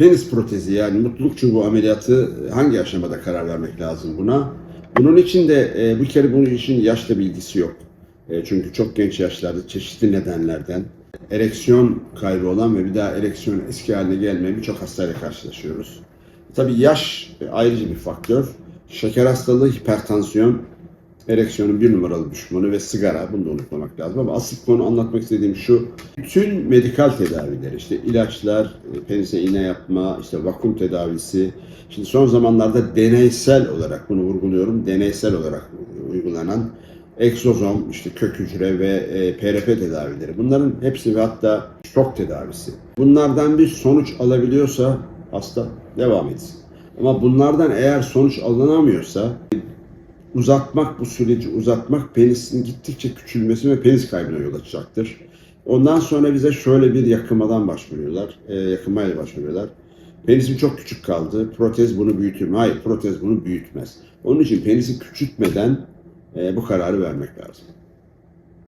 penis protezi yani mutluluk çubuğu ameliyatı hangi aşamada karar vermek lazım buna? Bunun için de e, bu kere bunun için yaşla bilgisi yok. E, çünkü çok genç yaşlarda çeşitli nedenlerden ereksiyon kaybı olan ve bir daha ereksiyon eski haline gelmeyen birçok hastayla karşılaşıyoruz. Tabii yaş e, ayrıca bir faktör. Şeker hastalığı, hipertansiyon, ereksiyonun bir numaralı düşmanı ve sigara. Bunu da unutmamak lazım ama asıl konu anlatmak istediğim şu. Bütün medikal tedaviler, işte ilaçlar, e, penise iğne yapma, işte vakum tedavisi. Şimdi son zamanlarda deneysel olarak, bunu vurguluyorum, deneysel olarak uygulanan egzozom, işte kök hücre ve e, PRP tedavileri. Bunların hepsi ve hatta şok tedavisi. Bunlardan bir sonuç alabiliyorsa hasta devam etsin. Ama bunlardan eğer sonuç alınamıyorsa uzatmak bu süreci uzatmak penisin gittikçe küçülmesi ve penis kaybına yol açacaktır. Ondan sonra bize şöyle bir yakınmadan başvuruyorlar. E, yakınmayla başvuruyorlar. Penisim çok küçük kaldı. Protez bunu büyütür mü? Hayır, protez bunu büyütmez. Onun için penisi küçültmeden e, bu kararı vermek lazım.